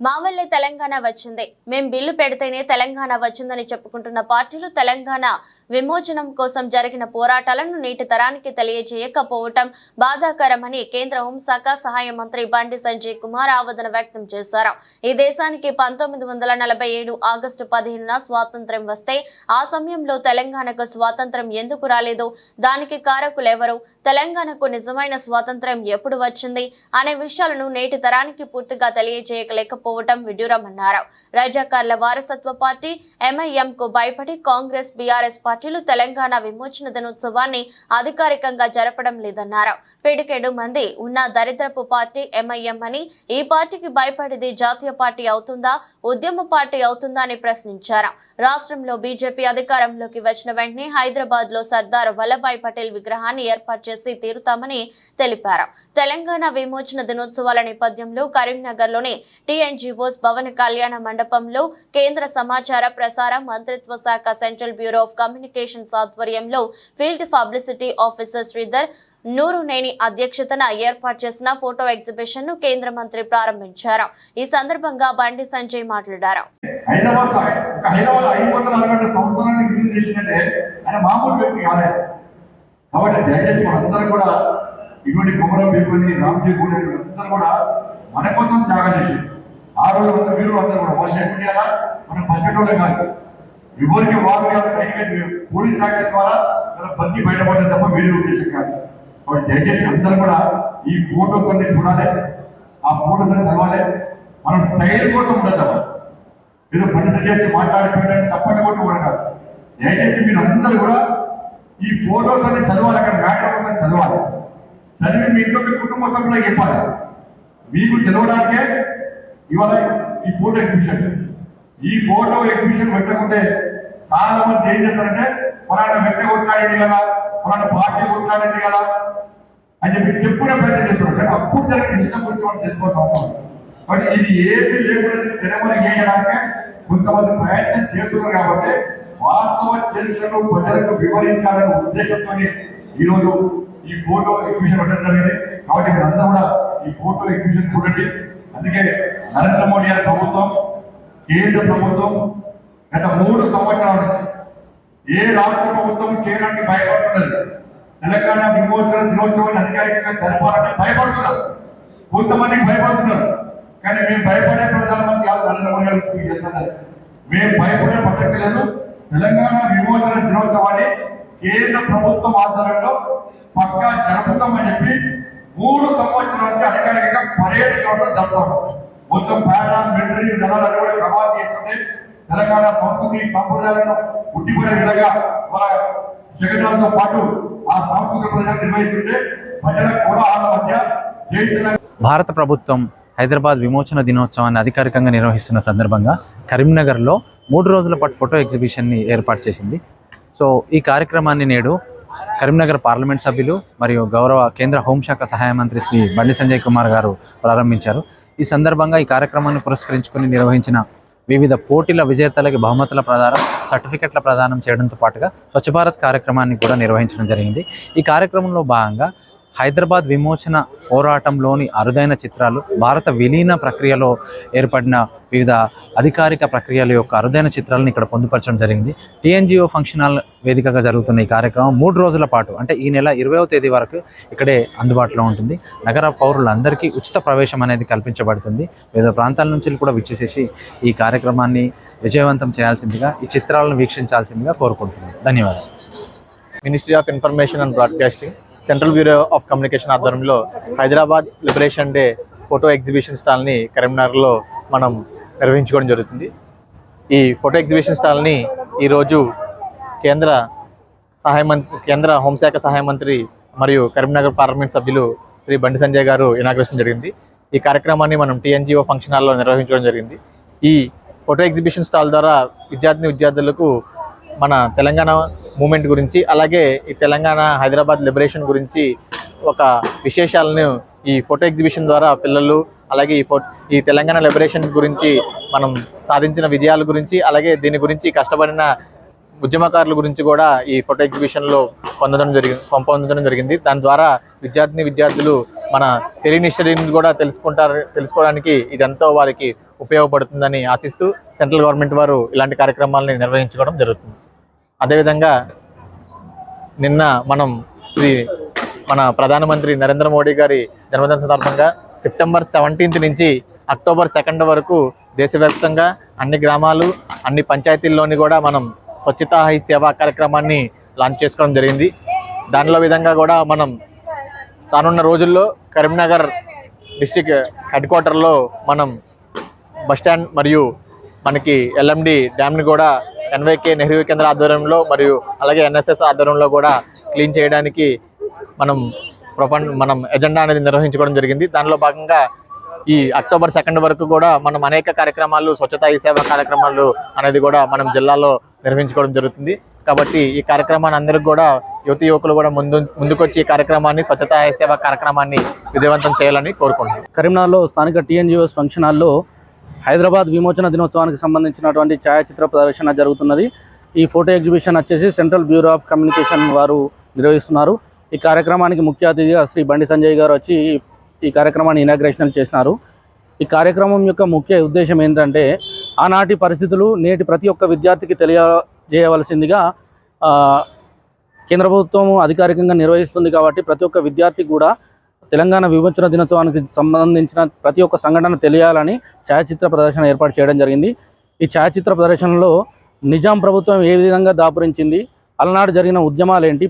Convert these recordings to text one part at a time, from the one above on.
మా వల్లే తెలంగాణ వచ్చింది. మేం బిల్లు పెడితేనే తెలంగాణ వచ్చిందని చెప్పుకుంటున్న పార్టీలు తెలంగాణ విమోచనం కోసం జరిగిన పోరాటాలను నేటి తరానికి తెలియజేయకపోవటం బాధాకరమని కేంద్ర హోంశాఖ సహాయ మంత్రి బండి సంజయ్ కుమార్ ఆవేదన వ్యక్తం చేశారు. ఈ దేశానికి పంతొమ్మిది వందల నలభై ఏడు ఆగస్టు పదిహేనున స్వాతంత్ర్యం వస్తే ఆ సమయంలో తెలంగాణకు స్వాతంత్ర్యం ఎందుకు రాలేదు? దానికి కారకులెవరు తెలంగాణకు నిజమైన స్వాతంత్ర్యం ఎప్పుడు వచ్చింది? అనే విషయాలను నేటి తరానికి పూర్తిగా తెలియజేయలేకపోవటం విడ్డూరమన్నారు. రజాకార్ల వారసత్వ పార్టీ ఎంఐఎం కు భయపడి కాంగ్రెస్ బీఆర్ఎస్ పార్టీలు తెలంగాణ విమోచన దినోత్సవాన్ని అధికారికంగా జరపడం లేదన్నారు. పిడికెడు మంది ఉన్న దరిద్రపు పార్టీ ఎంఐఎం అని ఈ పార్టీకి భయపడేది జాతీయ పార్టీ అవుతుందా ఉద్యమ పార్టీ అవుతుందా అని ప్రశ్నించారు. రాష్ట్రంలో బీజేపీ అధికారంలోకి వచ్చిన వెంటనే హైదరాబాద్లో సర్దార్ వల్లభాయ్ పటేల్ విగ్రహాన్ని ఏర్పాటు చేసి తీరుతామని తెలిపారు. తెలంగాణ విమోచన దినోత్సవాల నేపథ్యంలో కరీంనగర్లోని టీఎన్జీఓస్ భవన కళ్యాణ మండపంలో కేంద్ర సమాచార ప్రసార మంత్రిత్వ శాఖ సెంట్రల్ బ్యూరో ఆఫ్ కమ్యూనికేషన్స్ ఆధ్వర్యంలో field publicity officer Sridhar Nurneni అధ్యక్షతన ఏర్పాటు చేసిన ఫోటో ఎగ్జిబిషన్ను కేంద్ర మంత్రి ప్రారంభించారు. ఈ సందర్భంగా బండి సంజయ్ మాట్లాడారు. కాబట్టి దయచేసి మనందరం కూడా ఇటువంటి కుమరం రామ్జీ అందరూ కూడా మన కోసం త్యాగం చేసింది ఆ రోజు ఉన్న వీరులు అందరూ కూడా. వాళ్ళు చెప్పిన మనం బతికేటోళ్ళే కాదు. ఎవరికి వారు కాదు సైనిక పోలీస్ యాక్షన్ ద్వారా మనం బతికి బయటపడ్డ తప్ప వీరి ఉద్దేశం కాదు. కాబట్టి దయచేసి అందరూ కూడా ఈ ఫోటోస్ అన్ని చూడాలి. ఆ ఫోటోస్ అన్ని చదవాలి. మనం స్టైల్ కోసం ఉండదు ఏదో పని చేసి మాట్లాడుకుంటే చప్పటి కొట్టు కూడా కాదు. దయచేసి మీరు అందరూ కూడా ఈ ఫోటోస్ అన్ని చదవాలి. అక్కడ మ్యాటర్ కోసం చదవాలి. చదివి మీ ఇంట్లో మీ కుటుంబ సభ్యులకు చెప్పాలి. మీకు తెలవడానికే ఇవాళ ఈ ఫోటో ఎగ్జిబిషన్. ఈ ఫోటో ఎగ్జిబిషన్ పెట్టకుంటే చాలా మంది ఏం చేస్తారంటే మనల్ని వ్యక్తి కొట్లాడింది కదా పలానా పార్టీ కొట్లాడింది కదా అని చెప్పి చెప్పుకునే ప్రయత్నం చేస్తున్నారు. కానీ అప్పుడు జరిగిన యుద్ధం గురించి వాళ్ళు అవసరం బట్ ఇది ఏమీ లేకుండా తెలంగాణ చేయడానికి కొంతమంది ప్రయత్నం చేస్తున్నారు కాబట్టి వాస్తవ చరిత్రను ప్రజలకు వివరించాలనే ఉద్దేశంతో ఈరోజు ఈ ఫోటో ఎగ్జిబిషన్ పెట్టడం జరిగింది. కాబట్టి మీరందరూ కూడా ఈ ఫోటో ఎగ్జిబిషన్ చూడండి. అందుకే నరేంద్ర మోడీ గారి ప్రభుత్వం కేంద్ర ప్రభుత్వం గత మూడు సంవత్సరాల నుంచి ఏ రాష్ట్ర ప్రభుత్వం చేయడానికి భయపడుతున్నది? తెలంగాణ విమోచన దినోత్సవాన్ని అధికారికంగా జరపాలంటే భయపడుతున్నారు. కొంతమందికి భయపడుతున్నారు. కానీ మేము భయపడే ప్రధానమంత్రి కాదు నరేంద్ర మోడీ గారు మీకు మేము భయపడే ప్రసక్తి లేదు. తెలంగాణ విమోచన దినోత్సవాన్ని కేంద్ర ప్రభుత్వం ఆధారంలో పక్కా జరుపుతామని చెప్పి మూడు సంవత్సరాల నుంచి అధికారికంగా పరేడ్ చూడడం జరుపుతాం మొత్తం పారా మిలిటరీ దళాలు కూడా సమాధి చేస్తుంటే తెలంగాణ సంస్కృతి సంప్రదాయాలను ఉట్టిపడే విధంగా మన జగన్నాథ్తో పాటు ఆ సాంస్కృతిక ప్రజలు నిర్వహిస్తుంటే ప్రజలకు కూడా ఆల మధ్య జై భారత ప్రభుత్వం హైదరాబాద్ విమోచన దినోత్సవాన్ని అధికారికంగా నిర్వహిస్తున్న సందర్భంగా కరీంనగర్లో మూడు రోజుల పాటు ఫోటో ఎగ్జిబిషన్ని ఏర్పాటు చేసింది. సో ఈ కార్యక్రమాన్ని నేడు కరీంనగర్ పార్లమెంట్ సభ్యులు మరియు గౌరవ కేంద్ర హోంశాఖ సహాయ మంత్రి శ్రీ బండి సంజయ్ కుమార్ గారు ప్రారంభించారు. ఈ సందర్భంగా ఈ కార్యక్రమాన్ని పురస్కరించుకొని నిర్వహించిన వివిధ పోటీల విజేతలకి బహుమతుల ప్రదానం సర్టిఫికెట్ల ప్రదానం చేయడంతో పాటుగా స్వచ్ఛ భారత్ కార్యక్రమాన్ని కూడా నిర్వహించడం జరిగింది. ఈ కార్యక్రమంలో భాగంగా హైదరాబాద్ విమోచన పోరాటంలోని అరుదైన చిత్రాలు భారత విలీన ప్రక్రియలో ఏర్పడిన వివిధ అధికారిక ప్రక్రియల యొక్క అరుదైన చిత్రాలను ఇక్కడ పొందుపరచడం జరిగింది. టీఎన్జిఓ ఫంక్షన్ హాల్ వేదికగా జరుగుతున్న ఈ కార్యక్రమం మూడు రోజుల పాటు అంటే ఈ నెల ఇరవైవ తేదీ వరకు ఇక్కడే అందుబాటులో ఉంటుంది. నగర పౌరులందరికీ ఉచిత ప్రవేశం అనేది కల్పించబడుతుంది. వివిధ ప్రాంతాల నుంచి కూడా విచ్చేసేసి ఈ కార్యక్రమాన్ని విజయవంతం చేయాల్సిందిగా ఈ చిత్రాలను వీక్షించాల్సిందిగా కోరుకుంటున్నాను. ధన్యవాదాలు. Ministry of information and broadcasting central bureau of communication ఆధ్వర్యంలో Hyderabad liberation day photo exhibition స్టాల్ని కరీంనగర్లో మనం నిర్వహించుకోవడం జరుగుతుంది. ఈ ఫోటో ఎగ్జిబిషన్ స్టాల్ని ఈరోజు కేంద్ర సహాయ మంత్రి కేంద్ర హోంశాఖ సహాయ మంత్రి మరియు కరీంనగర్ పార్లమెంట్ సభ్యులు శ్రీ బండి సంజయ్ గారు ఇనాగ్రేషన్ జరిగింది. ఈ కార్యక్రమాన్ని మనం టీఎన్జిఓ ఫంక్షన్ హాల్లో నిర్వహించడం జరిగింది. ఈ ఫోటో ఎగ్జిబిషన్ స్టాల్ ద్వారా విద్యార్థిని విద్యార్థులకు మన తెలంగాణ మూమెంట్ గురించి అలాగే ఈ తెలంగాణ హైదరాబాద్ లిబరేషన్ గురించి ఒక విశేషాలను ఈ ఫోటో ఎగ్జిబిషన్ ద్వారా పిల్లలు అలాగే ఈ ఈ తెలంగాణ లిబరేషన్ గురించి మనం సాధించిన విజయాల గురించి అలాగే దీని గురించి కష్టపడిన ఉద్యమకారుల గురించి కూడా ఈ ఫోటో ఎగ్జిబిషన్లో పొందడం జరిగింది పొందడం జరిగింది. దాని ద్వారా విద్యార్థిని విద్యార్థులు మన తెలియని హిస్టరీని కూడా తెలుసుకుంటారు తెలుసుకోవడానికి ఇదంతా వారికి ఉపయోగపడుతుందని ఆశిస్తూ సెంట్రల్ గవర్నమెంట్ వారు ఇలాంటి కార్యక్రమాలని నిర్వహించుకోవడం జరుగుతుంది. అదేవిధంగా నిన్న మనం శ్రీ మన ప్రధానమంత్రి నరేంద్ర మోడీ గారి జన్మదిన సందర్భంగా సెప్టెంబర్ సెవెంటీన్త్ నుంచి అక్టోబర్ సెకండ్ వరకు దేశవ్యాప్తంగా అన్ని గ్రామాలు అన్ని పంచాయతీల్లోని కూడా మనం స్వచ్ఛతా హై సేవా కార్యక్రమాన్ని లాంచ్ చేసుకోవడం జరిగింది. దానిలో విధంగా కూడా మనం రానున్న రోజుల్లో కరీంనగర్ డిస్టిక్ హెడ్ క్వార్టర్లో మనం బస్టాండ్ మరియు మనకి ఎల్ఎండి డ్యామ్ని కూడా ఎన్వైకే నెహ్రూ కేంద్ర ఆధ్వర్యంలో మరియు అలాగే ఎన్ఎస్ఎస్ ఆధ్వర్యంలో కూడా క్లీన్ చేయడానికి మనం ప్రపంచ మనం ఎజెండా అనేది నిర్వహించుకోవడం జరిగింది. దానిలో భాగంగా ఈ అక్టోబర్ సెకండ్ వరకు కూడా మనం అనేక కార్యక్రమాలు స్వచ్ఛతా ఈ సేవా కార్యక్రమాలు అనేది కూడా మనం జిల్లాలో నిర్వహించుకోవడం జరుగుతుంది. కాబట్టి ఈ కార్యక్రమాన్ని అందరికి కూడా యువతి యువకులు కూడా ముందు ముందుకొచ్చి ఈ కార్యక్రమాన్ని స్వచ్ఛతా సేవా కార్యక్రమాన్ని విజయవంతం చేయాలని కోరుకుంటున్నాను కరీంనగర్లో స్థానిక టీఎన్జిఓస్ ఫంక్షన్ హాల్లో హైదరాబాద్ విమోచన దినోత్సవానికి సంబంధించినటువంటి ఛాయాచిత్ర ప్రదర్శన జరుగుతున్నది. ఈ ఫోటో ఎగ్జిబిషన్ వచ్చేసి సెంట్రల్ బ్యూరో ఆఫ్ కమ్యూనికేషన్ వారు నిర్వహిస్తున్నారు. ఈ కార్యక్రమానికి ముఖ్య అతిథిగా శ్రీ బండి సంజయ్ గారు వచ్చి ఈ కార్యక్రమాన్ని ఇనాగ్రేషనల్ చేసినారు. ఈ కార్యక్రమం యొక్క ముఖ్య ఉద్దేశం ఏంటంటే ఆనాటి పరిస్థితులు నేటి ప్రతి ఒక్క విద్యార్థికి తెలియజేయవలసిందిగా కేంద్ర ప్రభుత్వం అధికారికంగా నిర్వహిస్తుంది కాబట్టి ప్రతి ఒక్క విద్యార్థికి కూడా తెలంగాణ విమోచన దినోత్సవానికి సంబంధించిన ప్రతి ఒక్క సంఘటన తెలియాలని ఛాయాచిత్ర ప్రదర్శన ఏర్పాటు చేయడం జరిగింది. ఈ ఛాయాచిత్ర ప్రదర్శనలో నిజాం ప్రభుత్వం ఏ విధంగా దాపురించింది? అలనాడు జరిగిన ఉద్యమాలు ఏంటి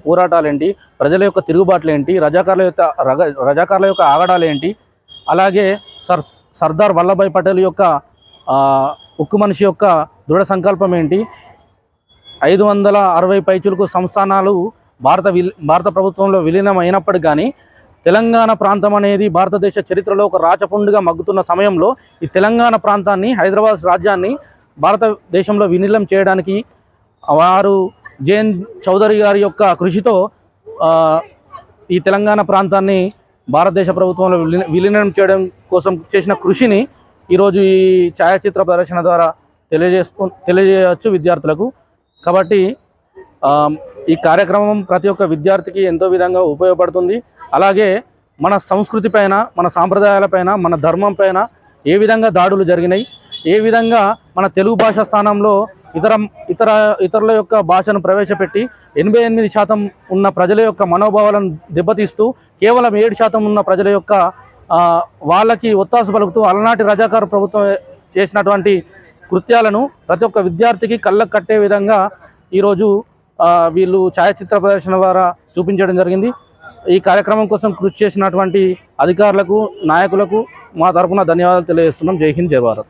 ప్రజల యొక్క తిరుగుబాట్లు ఏంటి యొక్క రజాకారుల యొక్క ఆగడాలేంటి? అలాగే సర్ సర్దార్ వల్లభాయ్ పటేల్ యొక్క ఉక్కు మనిషి యొక్క దృఢ సంకల్పం ఏంటి ఐదు వందల అరవై పైచులకు సంస్థానాలు భారత విల్ భారత ప్రభుత్వంలో విలీనం అయినప్పటికీ కానీ తెలంగాణ ప్రాంతం అనేది భారతదేశ చరిత్రలో ఒక రాచపుండుగా మగ్గుతున్న సమయంలో ఈ తెలంగాణ ప్రాంతాన్ని హైదరాబాద్ రాజ్యాన్ని భారతదేశంలో విలీనం చేయడానికి వారు జేఎన్ చౌదరి గారి యొక్క కృషితో ఈ తెలంగాణ ప్రాంతాన్ని భారతదేశ ప్రభుత్వంలో విలీనం చేయడం కోసం చేసిన కృషిని ఈరోజు ఈ ఛాయాచిత్ర ప్రదర్శన ద్వారా తెలియజేస్తూ తెలియజేయవచ్చు విద్యార్థులకు. కాబట్టి ఈ కార్యక్రమం ప్రతి ఒక్క విద్యార్థికి ఎంతో విధంగా ఉపయోగపడుతుంది. అలాగే మన సంస్కృతి పైన మన సాంప్రదాయాలపైన మన ధర్మం పైన ఏ విధంగా దాడులు జరిగినాయి ఏ విధంగా మన తెలుగు భాష స్థానంలో ఇతర ఇతర ఇతరుల యొక్క భాషను ప్రవేశపెట్టి ఎనభై ఎనిమిది శాతం ఉన్న ప్రజల యొక్క మనోభావాలను దెబ్బతీస్తూ కేవలం ఏడు శాతం ఉన్న ప్రజల యొక్క వాళ్ళకి ఒత్తాసు పలుకుతూ అలనాటి రజాకారు ప్రభుత్వం చేసినటువంటి కృత్యాలను ప్రతి ఒక్క విద్యార్థికి కళ్ళకు కట్టే విధంగా ఈరోజు వీళ్ళు ఛాయాచిత్ర ప్రదర్శన ద్వారా చూపించడం జరిగింది. ఈ కార్యక్రమం కోసం కృషి చేసినటువంటి అధికారులకు నాయకులకు మా తరపున ధన్యవాదాలు తెలియజేస్తున్నాం. జై హింద్ జై భారత్.